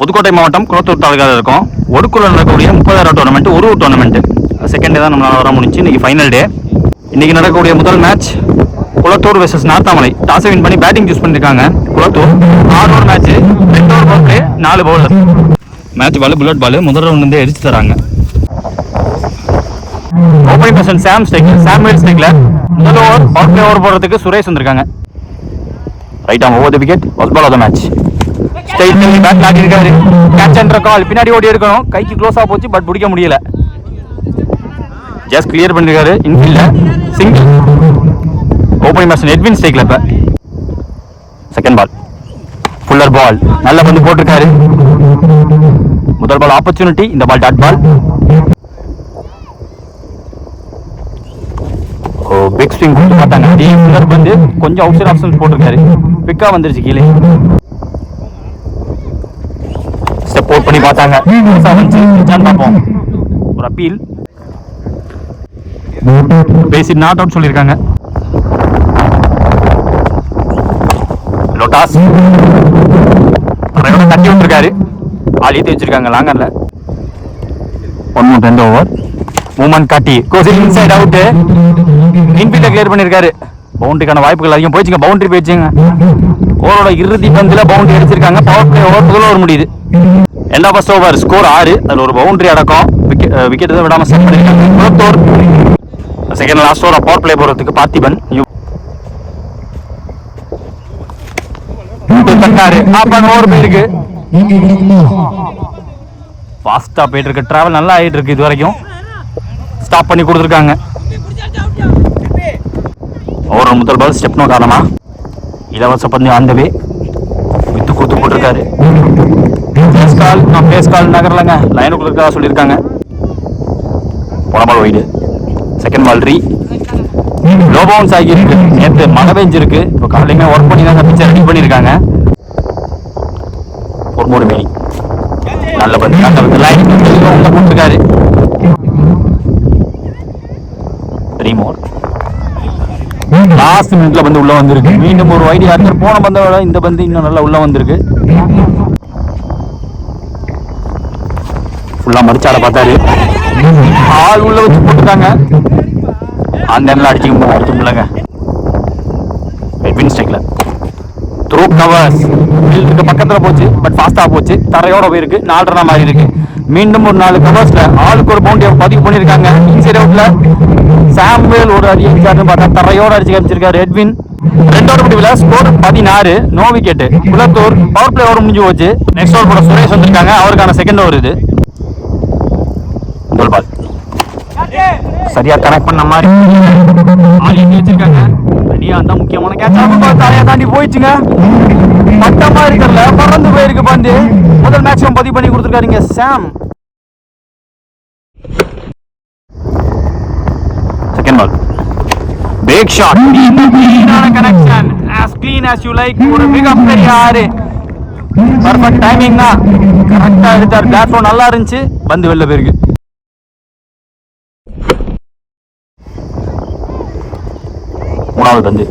புதுக்கோட்டை மாவட்டம் குளத்தூர் தாலுகாவில் இருக்கும். ஒடுக்குள்ள நடக்கக்கூடிய முப்பதாயிரம் டோர்னமெண்ட் ஒரு ஒரு டோர்னமெண்ட் செகண்ட் டே தான் நம்மளால வர முடிஞ்சு. இன்னைக்கு ஃபைனல் டே இன்னைக்கு நடக்கக்கூடிய முதல் மேட்ச் குளத்தூர் வெர்சஸ் நார்த்தாமலை. டாஸை வின் பண்ணி பேட்டிங் சூஸ் பண்ணியிருக்காங்க குளத்தூர். ஆறு ஓவர் மேட்ச் ரெண்டு ஓவர் பவுக்கு நாலு bowler match ball bullet ball முதல் ரவுண்ட் வந்து எரிச்சு தராங்க. ஓப்பனிங் பர்சன் சாம் ஸ்டேக் சாம்வேல் ஸ்டேக்ல முதல் ஓவர் பவுக்கு ஓவர் போடுறதுக்கு சுரேஷ் வந்திருக்காங்க. Right arm over the wicket first ball of the match style பண்ணி பேட் ஆடி இருக்காரு கேட்ச் என்ற கால் பின்னாடி ஓடி இருக்கணும் கைக்கு க்ளோஸா போச்சு பட் பிடிக்க முடியல. ஜஸ்ட் கிளியர் பண்ணிருக்காரு infield single opening person Edwin ஸ்டேக்ல இப்ப. செகண்ட் பால் ஃபுல்லர் பால் நல்ல பந்து போட்டிருக்காரு. முதல் பால் ஆப்பர்ச்சுனிட்டி இந்த ball dot ball oh big swing கொடுத்து பார்த்தாங்க. அதே ஃபுல்லர் பந்து கொஞ்சம் அவுட் சைட் ஆப்ஷன்ஸ் போட்டிருக்காரு பிக்கா வந்துருச்சு கீழே. ஸ்டெப் பண்ணி பார்த்தாங்க. பார்ப்போம். ஒரு அப்பீல் பேசி நாட் அவுட் சொல்லியிருக்காங்க. லோட்டாஸ் தரையோட தட்டி விட்டுருக்காரு ஆள் ஏற்றி வச்சிருக்காங்க லாங்கர்ல ஒன் மூணு ரெண்டு ஓவர் மூமெண்ட் காட்டி. கோசி இன்சைட் அவுட்டு இன்ஃபீல்ட கிளியர் பண்ணியிருக்காரு. பவுண்டரிக்கான வாய்ப்புகள் அதிகம். போயிடுச்சுங்க. பவுண்டரி போயிடுச்சுங்க. ஓவரோட இறுதி பந்தில் பவுண்டரி அடிச்சிருக்காங்க. பவர் பிளே ஓவர் ஓவர் முடியுது. எண்டா ஃபர்ஸ்ட் ஓவர் ஸ்கோர் ஆறு அதில் ஒரு பவுண்டரி அடக்கம். விக்கெட் தான் விடாம செட் பண்ணிருக்காங்க. Kulathur. Second last over power play போறதுக்கு பார்த்திபன் நியூ தட்டாரு அப்ப ஓவர் போயிருக்கு. ஃபாஸ்டா போயிட்டு இருக்கு டிராவல் நல்லா ஆகிட்டு இருக்கு இது வரைக்கும் ஸ்டாப் பண்ணி கொடுத்துருக்காங்க. ஓவர் முதல் பால் ஸ்டெப்னோ காரணமா. இலவச பந்து ஆண்டவே. வித்து கொடுத்து போட்டிருக்காரு. பேஸ் கால் நான் பேஸ் கால் நகரலைங்க. லைனுக்குள்ள இருக்கா சொல்லியிருக்காங்க. போன பால் ஒய்டு செகண்ட் பால் ரீ லோ பவுன்ஸ் ஆகியிருக்கு. நேற்று மழை பெஞ்சிருக்கு. இப்போ காலையுமே ஒர்க் பண்ணி தான் பிச்சை ரெடி பண்ணியிருக்காங்க. ஒரு மூணு மணி நல்ல பந்து நல்ல லைன் உள்ள போட்டிருக்காரு. த்ரீ மோர் லாஸ்ட் மினிட்ல வந்து உள்ள வந்திருக்கு. மீண்டும் ஒரு வைடி அடுத்த போன பந்த விட இந்த பந்து இன்னும் நல்லா உள்ள வந்திருக்கு. ஃபுல்லா மடிச்சாட பார்த்தாரு. ஆள் உள்ள வச்சு போட்டுட்டாங்க. அந்த இடத்துல அடிச்சு அடிச்சு முடியலங்க. த்ரூ கவர்ஸ் ஃபீல்டுக்கு பக்கத்துல போச்சு பட் ஃபாஸ்ட்டாக போச்சு. தரையோட போயிருக்கு நாலரை மாதிரி இருக்கு. மீண்டும் ஒரு நாலு கவர்ஸ்ல ஆளுக்கு ஒரு பவுண்டரி பதிவு பண்ணிருக்காங்க. இன்சைட் அவுட்ல சாம்வேல் ஒரு அடி அடிச்சாருன்னு பார்த்தா தரையோட அடிச்சு காமிச்சிருக்காரு எட்வின். ரெண்டோட முடிவில் ஸ்கோர் பதினாறு no wicket Kulathur power play over முடிஞ்சு போச்சு. நெக்ஸ்ட் ஓவர் போட சுரேஷ் வந்திருக்காங்க. அவருக்கான செகண்ட் ஓவர் இது. கோல் பால் சரியா கனெக்ட் பண்ண மாதிரி. வச்சிருக்காங்க ரெடியா அந்த முக்கியமான கேட்ச் தலையை தாண்டி போயிடுச்சுங்க. மட்டமா இருக்கல பறந்து போயிருக்கு பந்து. முதல் மேக்ஸிமம் பதிவு பண்ணி கொடுத்துருக்காருங்க Sam second ball back shot connection as clean as you like. ஒரு மிகப்பெரிய ஆறு. பர்ஃபெக்ட் டைமிங் தான் கரெக்டாக எடுத்தார். பேட் நல்லா இருந்துச்சு. பந்து வெளில போயிருக்கு. மூணாவது பந்து.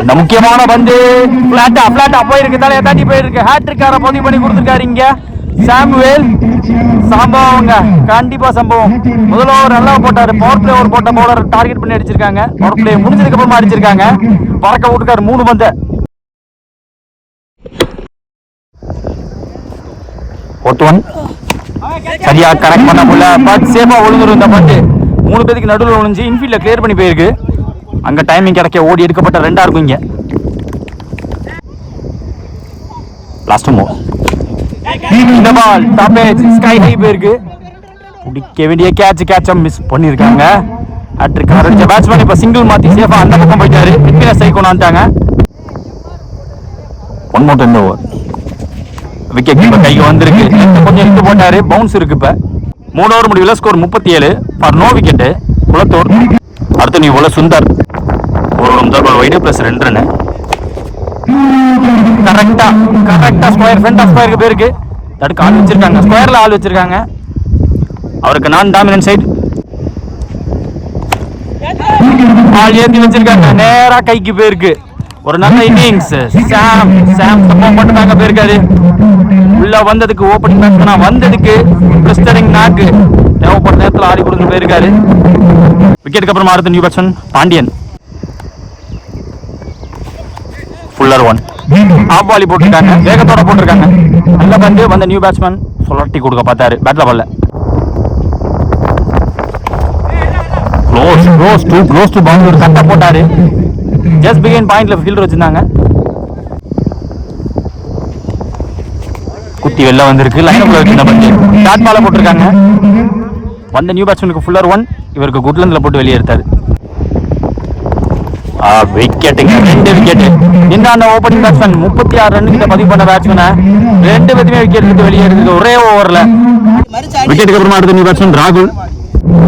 இந்த முக்கியமான பந்து? பிளாட்டா பிளாட்டா போயிருக்கு தலையை தாண்டி போயிருக்கு. ஹேட்ரிக்கார பதிவு பண்ணி கொடுத்துருக்காரு இங்க. சாமுவேல் சம்பவங்க. கண்டிப்பா சம்பவம். முதல் ஓவர் நல்லா போட்டாரு. பவர் பிளே ஓவர் போட்ட பவுலர் டார்கெட் பண்ணி அடிச்சிருக்காங்க. பவர் பிளே முடிஞ்சதுக்கு அப்புறமா அடிச்சிருக்காங்க. பறக்க விட்டுருக்காரு மூணு பந்து. ஒன் சரியா கனெக்ட் பண்ண முடியல. பட் சேஃபா விழுந்துரும் இந்த பந்து மூணு பேருக்கு நடுவில் விழுந்து இன்ஃபீல்ட்ல கிளியர் பண்ணி போயிருக்கு. அங்க டைமிங் கிடைக்க ஓடி எடுக்கப்பட்ட ரெண்டா இருக்கும் இங்க. லாஸ்ட் மூவ் இந்த பால் டாப் ஸ்கை ஹை போயிருக்கு. பிடிக்க வேண்டிய கேட்ச் கேட்சம் மிஸ் பண்ணிருக்காங்க. அட்ரிக் அடிச்ச பேட்ஸ்மேன் இப்ப சிங்கிள் மாத்தி சேஃபா அந்த பக்கம் போயிட்டாரு. பின்ன சை வந்துட்டாங்க. ஒன் மோட் இந்த ஓவர் விக்கெட் கீப்பர் கைக்கு வந்திருக்கு. கொஞ்சம் இழுத்து போட்டாரு. பவுன்ஸ் இருக்கு இப்ப. மூணு ஓவர் முடிவில் ஸ்கோர் முப்பத்தி ஏழு ஃபார் நோ விக்கெட் குளத்தூர். அடுத்து நீ போல சுந்தர். ஒரு முதல் பால் வைடு பிளஸ் ரெண்டு ரன் கரெக்டா கரெக்டா ஸ்கொயர் ஃப்ரண்ட் ஆஃப் ஸ்கொயருக்கு போயிருக்கு. தடுக்க ஆள் வச்சிருக்காங்க. ஸ்கொயர்ல ஆள் வச்சிருக்காங்க. அவருக்கு நான் டாமினன்ட் சைடு ஆள் ஏத்தி வச்சிருக்காங்க. நேரா கைக்கு போயிருக்கு. ஒரு நல்ல இன்னிங்ஸ் சாம் சாம் சம்பவம் மட்டும் தாங்க போயிருக்காரு. உள்ள வந்ததுக்கு ஓப்பனிங் பேட்ஸ்மனா வந்ததுக்கு பிரிஸ்டரிங் நாக்கு தேவைப்பட்ட நேரத்தில் ஆடி கொடுத்து போயிருக்காரு. விக்கெட்டுக்கு அப்புறம் அடுத்த new batsman Pandiyan. Fuller one off poly போட்டிருக்காங்க. வேகத்தோட போட்டிருக்காங்க. நல்ல பந்து வந்த நியூ பேட்ஸ்மேன் சுழட்டி கொடுக்க பார்த்தாரு. பேட்ல பல்ல close close to close to founder கட்டை போட்டாரு. ஜஸ்ட் பிகைன் பாயிண்ட்ல ஃபீல்டர் வச்சிருந்தாங்க. குத்தி வெளில வந்திருக்கு. லைன் உள்ள வச்சிருந்த பந்து ஷார்ட் பால போட்டிருக்காங்க. வந்த நியூ பேட்ஸ்மேனுக்கு ஃபுல்லர் ஒன் இவருக்கு குட்லந்தில் போட்டு வெளியே எடுத்தாரு. விக்கெட்டுங்க ரெண்டு விக்கெட் இந்த அந்த ஓப்பனிங் பேட்ஸ்மேன் முப்பத்தி ஆறு ரன் கிட்ட பதிவு பண்ண பேட்ஸ்மேனை ரெண்டு பேருமே விக்கெட் எடுத்து வெளியே எடுத்து ஒரே ஓவர்ல விக்கெட்டுக்கு அப்புறமா அடுத்த நியூ பேட்ஸ்மேன் ராகுல்.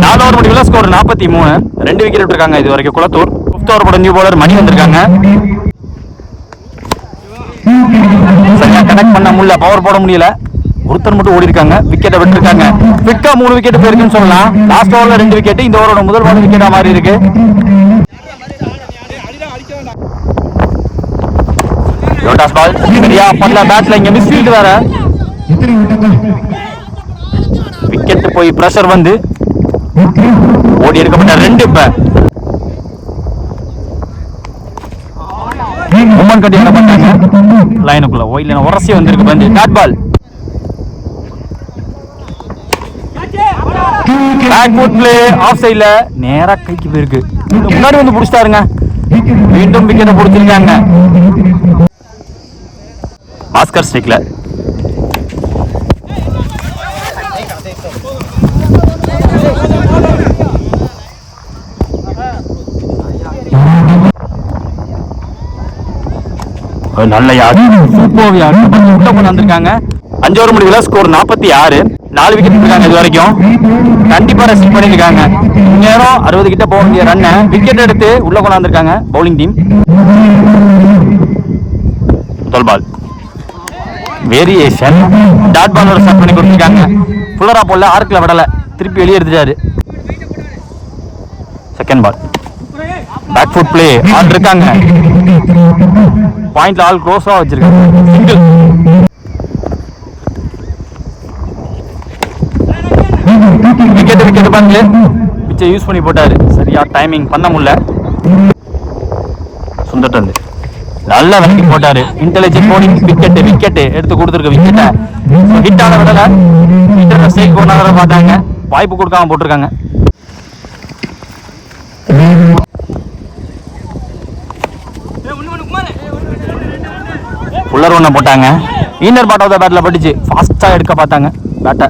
நாலு ஓவர் முடிவில் ஸ்கோர் நாற்பத்தி மூணு. ரெண்டு விக்கெட் விட்டுருக்காங்க இது வரைக்கும் குளத்தூர். ஃபிஃப்த் ஓவர் போட நியூ பவுலர் மணி வந்திருக்காங்க. சரியா கனெக்ட் பண்ண முடியல பவர் போட முடியல. ஒருத்தர் மட்டும் ஓடி இருக்காங்க விக்கெட்டை விட்டுருக்காங்க. விக்கா மூணு விக்கெட் போயிருக்குன்னு சொல்லலாம். லாஸ்ட் ஓவர்ல ரெண்டு விக்கெட் இந்த ஓவரோட முதல் ஓவர் விக்கெட்டா மாறி இருக்கு. லோட்டாஸ் பால் சரியா பண்ணல பேட்ல இங்க மிஸ் ஃபீல்ட் வேற. விக்கெட் போய் பிரஷர் வந்து. ஓடி எடுக்கப்பட்ட ரெண்டு இப்போ. உமன் கட்டி என்ன பண்ணாங்க லைனுக்குள்ள ஓ ஒயில உரசி வந்திருக்கு பந்து. Dot ball back foot play off சைடுல நேரா கைக்கு போயிருக்கு. முன்னாடி வந்து புடிச்சிட்டாருங்க. மீண்டும் விக்கெட்டை பிடிச்சிருக்காங்க. பாஸ்கர் ஸ்டிக்ல ஒரு நல்ல யாரு? சூப்பர் யாரு? உள்ள கொண்டு வந்திருக்காங்க. அஞ்சு ஓவர் முடிவுல ஸ்கோர் நாற்பத்தி ஆறு. நாலு விக்கெட் இருக்காங்க இது வரைக்கும். கண்டிப்பா ரசிக் பண்ணிருக்காங்க. நேரம் அறுபது கிட்ட போக வேண்டிய ரன்னை விக்கெட் எடுத்து உள்ள கொண்டு வந்திருக்காங்க பவுலிங் டீம் முதல் பால் வேரியேஷன் டாட் பாலோட ஸ்டார்ட் பண்ணி கொடுத்துருக்காங்க. ஃபுல்லரா போடல ஆர்க்கில் விடல. திருப்பி வெளியே எடுத்துட்டாரு. Second ball back foot play ஆள் இருக்காங்க. பாயிண்ட்ல ஆள் க்ளோஸா வச்சிருக்காங்க. சிங்கிள் விக்கெட் விக்கெட் பண்ணல பிச்சை யூஸ் பண்ணி போட்டாரு. சரியா டைமிங் பண்ண முடியல. சுந்தர் வந்து நல்ல வண்டி போட்டாரு. இன்டெலிஜென்ட் போனிங் விக்கெட் விக்கெட் எடுத்து கொடுத்துருக்க விக்கெட்டை ஹிட் ஆன விடல. ஹிட்டர் ஸ்ட்ரைக் போனாங்க பார்த்தாங்க. வாய்ப்பு கொடுக்காம போட்டிருக்காங்க. புல்லர் ஒன்று போட்டாங்க இன்னர் பாட் ஆஃப் த பேட்டில் பட்டுச்சு ஃபாஸ்ட்டாக எடுக்க பார்த்தாங்க. பேட்டை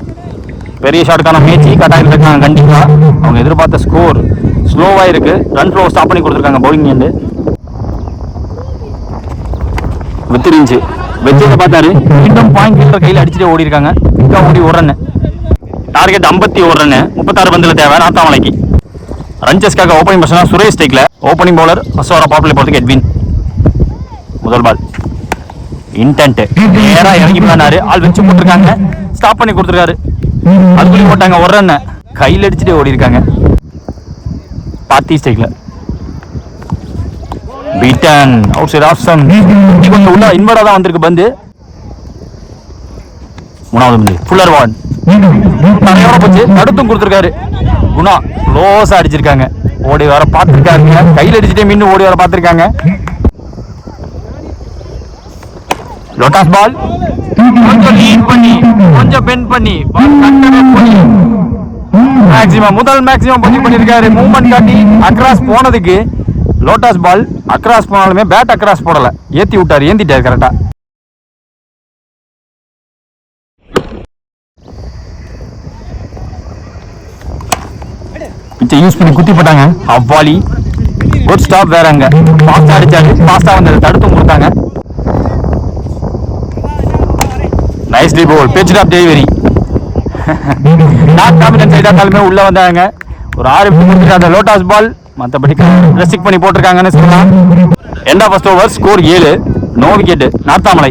பெரிய ஷாட்டுக்கான முயற்சி கட்டாயம் இருக்காங்க கண்டிப்பாக அவங்க எதிர்பார்த்த ஸ்கோர் ஸ்லோவாக இருக்கு. ரன் ஃப்ளோ ஸ்டாப் பண்ணி கொடுத்துருக்காங்க பவுலிங் வந்து வித்துருந்துச்சு வெச்சதை பார்த்தாரு. மீண்டும் பாயிண்ட் கீழே கையில் அடிச்சுட்டு ஓடி இருக்காங்க பிக்கா ஓடி ஒரு டார்கெட் ஐம்பத்தி ஒரு முப்பத்தாறு பந்தில் தேவை நாத்தாமலைக்கு. ரன்சஸ்க்காக ஓப்பனிங் பர்சனாக சுரேஷ் ஸ்டேக்கில் ஓப்பனிங் பவுலர் ஃபஸ்ட் வர பாப்புலர் போகிறதுக்கு எட்வின் முதல் பால் இன்டென்ட் நேரா இறங்கி பண்ணாரு ஆள் வச்சு போட்டிருக்காங்க. ஸ்டாப் பண்ணி கொடுத்துருக்காரு. அதுக்குள்ளே போட்டாங்க. ஒரு ரன் கையில் அடிச்சுட்டு ஓடி இருக்காங்க பாத்தி ஸ்டேக்ல beaten outside off some கொஞ்சம் உள்ள இன்வர்டா தான் வந்திருக்கு பந்து. மூணாவது பந்து. ஃபுல்லர் வான் நிறைய போச்சு. தடுத்தும் கொடுத்துருக்காரு. குணா க்ளோஸா அடிச்சிருக்காங்க. ஓடி வர பார்த்துருக்காங்க. கையில் அடிச்சுட்டே மீண்டும் ஓடி வர பார்த்துருக்காங்க. லோட்டாஸ் பால் கொஞ்சம் லீட் பண்ணி கொஞ்சம் பெண்ட் பண்ணி மேக்ஸிமம் முதல் மேக்ஸிமம் பண்ணி பண்ணிருக்காரு மூவ்மெண்ட் காட்டி அக்ராஸ் போனதுக்கு லோட்டாஸ் பால் அக்ராஸ் போனாலுமே பேட் அக்ராஸ் போடல. ஏத்தி விட்டாரு ஏந்திட்டாரு கரெக்டா பிச்சை யூஸ் பண்ணி குத்தி போட்டாங்க. அவ்வாலி. குட் ஸ்டாப் வேற அங்க. ஃபாஸ்டா அடிச்சாரு. ஃபாஸ்டா வந்து தடுத்தும் கொடுத்தாங்க. நைஸ்லி போல் பேச்சு ஆஃப் டெலிவரி நாட் காம்பினன்ட் சைடாக இருந்தாலுமே உள்ள வந்தாங்க. ஒரு ஆறு விட்டு அந்த லோட்டாஸ் பால் மற்றபடி ரெஸ்ட்ரிக் பண்ணி போட்டிருக்காங்கன்னு சொல்லலாம். எந்த ஃபர்ஸ்ட் ஓவர் ஸ்கோர் ஏழு. No wicket Narthamalai.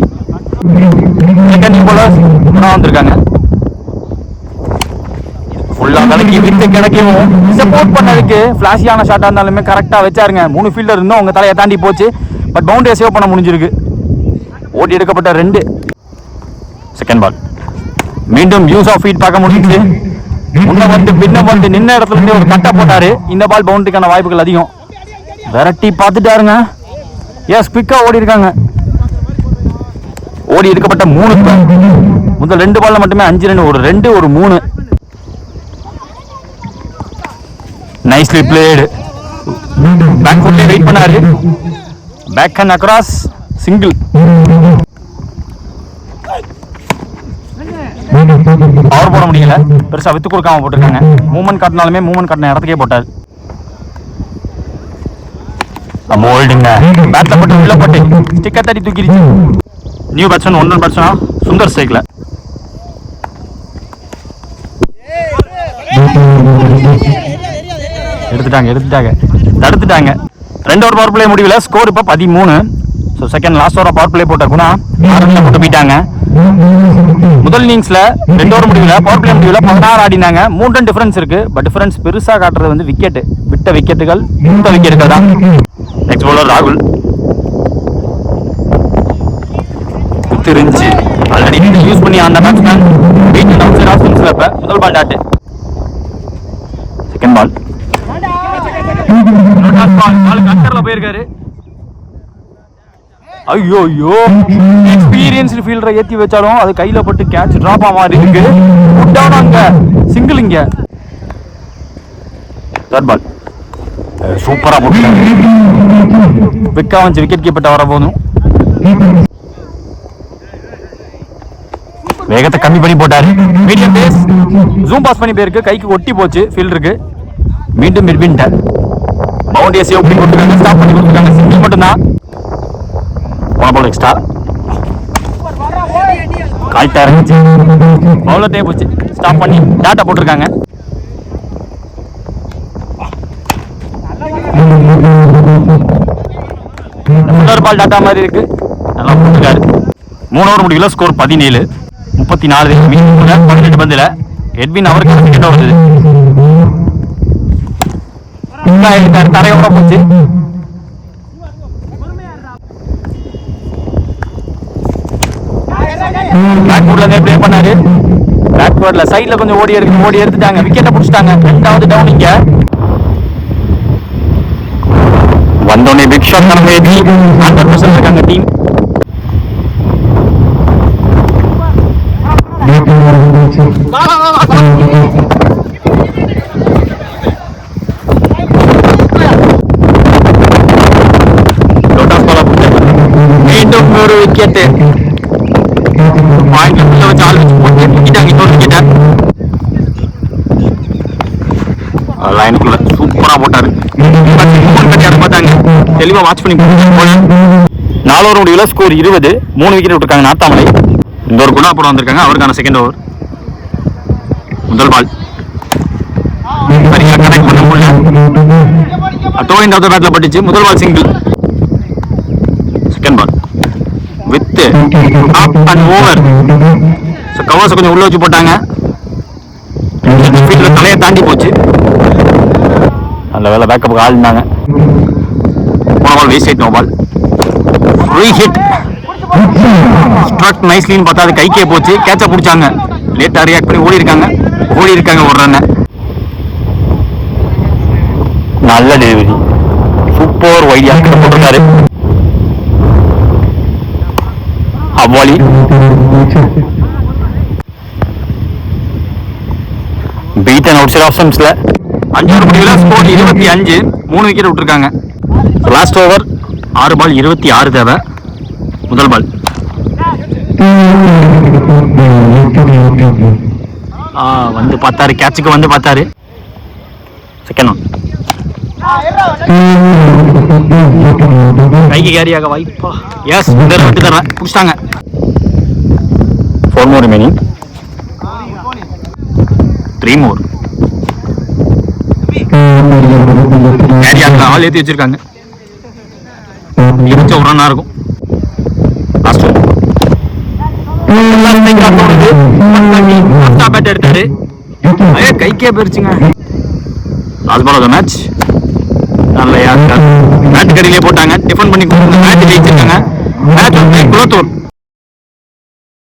Second bowler வந்திருக்காங்க. ஃபுல்லாக கலக்கி விட்டு கிடைக்கவும். சப்போர்ட் பண்ணதுக்கு ஃப்ளாஷியான ஷாட்டாக இருந்தாலுமே கரெக்டாக வச்சாருங்க. மூணு ஃபீல்டர் இருந்தும் உங்கள் தலையை தாண்டி போச்சு. பட் பவுண்டரியை சேவ் பண்ண முடிஞ்சிருக்கு. ஓட்டி எடுக்கப்பட்ட ரெண்டு. செகண்ட் பால் மீண்டும் யூஸ் ஆஃப் ஃபீட் பார்க்க முடிஞ்சு முன்ன வந்து பின்ன வந்து நின்ன இடத்துல இருந்து ஒரு கட்டை போட்டாரு. இந்த பால் பவுண்டரிக்கான வாய்ப்புகள் அதிகம். விரட்டி பார்த்துட்டாருங்க. எஸ் குவிக்காக ஓடி இருக்காங்க. ஓடி இருக்கப்பட்ட மூணு முதல் ரெண்டு பால்ல மட்டுமே அஞ்சு ரெண்டு ஒரு ரெண்டு ஒரு மூணு. நைஸ்லி பிளேடு பேக் ஃபுட்லேயே வெயிட் பண்ணாரு. Back and across single power போட முடியல. பெருசா வித்து கொடுக்காம போட்டிருக்காங்க. மூமெண்ட் காட்டினாலுமே மூமெண்ட் காட்டின இடத்துக்கே போட்டார். நம்ம ஹோல்டிங்க பேட்ல போட்டு உள்ள போட்டு. ஸ்டிக்கர் தட்டி தூக்கிடுச்சு. நியூ பேட்ஸ்மேன் ஒன் ரன் பேட்ஸ்மேனா சுந்தர் ஸ்ட்ரைக்ல எடுத்துட்டாங்க எடுத்துட்டாங்க. தடுத்துட்டாங்க. ரெண்டு ஓவர் பவர் பிளே முடியல. ஸ்கோர் இப்போ பதிமூணு. So second last over power play போட்ட குணா ஆறு போட்டு போயிட்டாங்க முதல் இன்னிங்ஸ்ல ரெண்டு ஓவர் முடிவில் பவர் பிளே முடிவில் பதினாறு ஆடினாங்க. மூணு ரன் டிஃபரன்ஸ் இருக்கு. பட் டிஃபரன்ஸ் பெருசா காட்டுறது வந்து விக்கெட் விட்ட விக்கெட்டுகள் விட்ட விக்கெட்டுகள் தான். நெக்ஸ்ட் பவுலர் ராகுல். தெரிஞ்சு. ஆல்ரெடி யூஸ் பண்ணி அந்த பேட்ஸ்மேன் வெயிட் அவுட் இப்ப முதல் பால் டாட் செகண்ட் பால் பால் கட்டர்ல போயிருக்காரு. ஐயோ ஐயோ எக்ஸ்பீரியன்ஸ்டு ஃபீல்டரை ஏற்றி வச்சாலும் அது கையில் பட்டு கேட்ச் ட்ராப் ஆக மாதிரி இருக்கு குட்டான அங்கே. சிங்கிள் இங்கே. தேர்ட் பால் சூப்பராக போட்டு. விக்கா வந்து விக்கெட் கீப்பர்ட்ட வர போதும். வேகத்தை கம்மி பண்ணி போட்டாரு. மீடியம் பேஸ் ஜூம் பாஸ் பண்ணி போயிருக்கு. கைக்கு ஒட்டி போச்சு ஃபீல்டருக்கு மீண்டும் மிர்பின்ட்ட பவுண்டரியை சேவ் பண்ணி கொடுத்துருக்காங்க. ஸ்டாப் பண்ணி கொடுத்துருக்காங்க. சிங்கிள் மட்டும்தான். போன பால் எக்ஸ்ட்ரா இருந்துச்சு. பவுலர் டே போச்சு. ஸ்டாப் பண்ணி டாட்டா போட்டிருக்காங்க. இன்னொரு பால் டாட்டா மாதிரி இருக்கு. நல்லா போட்டிருக்காரு. மூணு ஓவர் முடியல ஸ்கோர் பதினேழு. முப்பத்தி நாலு மீண்டும் பதினெட்டு பந்தில். எட்வின் அவருக்கு விக்கெட் வருது தரையோட போச்சு. பேக்வுட்ல இருந்தே ப்ளே பண்ணாரு. பேக்வர்ட்ல சைடில் கொஞ்சம் ஓடி எடுக்கணும் ஓடி எடுத்துட்டாங்க. விக்கெட்டை பிடிச்சிட்டாங்க. ரெண்டாவது டவுன் இங்க. வந்தோடனே பிக் ஷாட் தான் மேபி ஹண்ட்ரட் பர்சன்ட் இருக்காங்க டீம் லோட்டாஸ் பாலா போட்டாங்க மீண்டும் ஒரு விக்கெட்டு பாயிண்ட் உள்ள வச்சு ஆள் வச்சு போட்டு தூக்கிட்டாங்க இன்னொரு விக்கெட்டை லைனுக்குள்ள சூப்பரா போட்டாரு மூணு கட்டியாரு பார்த்தாங்க தெளிவாக வாட்ச் பண்ணி போட்டாங்க. நாலு முடிவில் ஸ்கோர் இருபது மூணு விக்கெட் விட்டுருக்காங்க நாத்தாமலை இந்த ஒரு குணா அப்புறம் வந்திருக்காங்க அவருக்கான செகண்ட் ஓவர் முதல் பால் சரியா கனெக்ட் பண்ண முடியல. டோ ஆஃப் பேட்ல பட்டுச்சு. முதல் ball single second ball with up and over so covers கொஞ்சம் உள்ள வச்சு போட்டாங்க. ஃபீல்டில் தலையை தாண்டி போச்சு. நல்ல வேலை பேக்கப்புக்கு ஆள் இருந்தாங்க. Ball waste no ball free hit struck நைஸ்லின்னு பார்த்தா அது கைக்கே போச்சு. கேட்சை பிடிச்சாங்க. லேட்டாக ரியாக்ட் பண்ணி ஓடி இருக்காங்க ஓடி இருக்காங்க ஒரு ரன்னை நல்ல டெலிவரி சூப்பர் வைடியா போட்டிருக்காரு. அவ்வாலி. பீட் அண்ட் அவுட் சைட் ஆப்ஷன்ஸில் அஞ்சு ஓவர் முடிவில் ஸ்கோர் இருபத்தி அஞ்சு. மூணு விக்கெட் விட்டுருக்காங்க. லாஸ்ட் ஓவர் ஆறு பால் இருபத்தி ஆறு தேவை. முதல் பால் வந்து பார்த்தாரு. கேட்சுக்கு வந்து பார்த்தாரு. செகண்ட் ஒன் கைக்கு கேரியாக வாய்ப்பா. எஸ் இந்த விட்டு தரேன் பிடிச்சிட்டாங்க four more remaining three more ஆள் ஏற்றி வச்சிருக்காங்க. இருந்துச்சு ஒரு இருக்கும். பேட் எடுத்தாரு. ஐயா கைக்கே போயிருச்சுங்க. Last ball of the match நல்ல யாருக்கா கடையிலே போட்டாங்க. டிஃபன் பண்ணி கொடுத்து மேட்ச் ஜெயிச்சிருக்காங்க. மேட்ச் குளத்தூர்.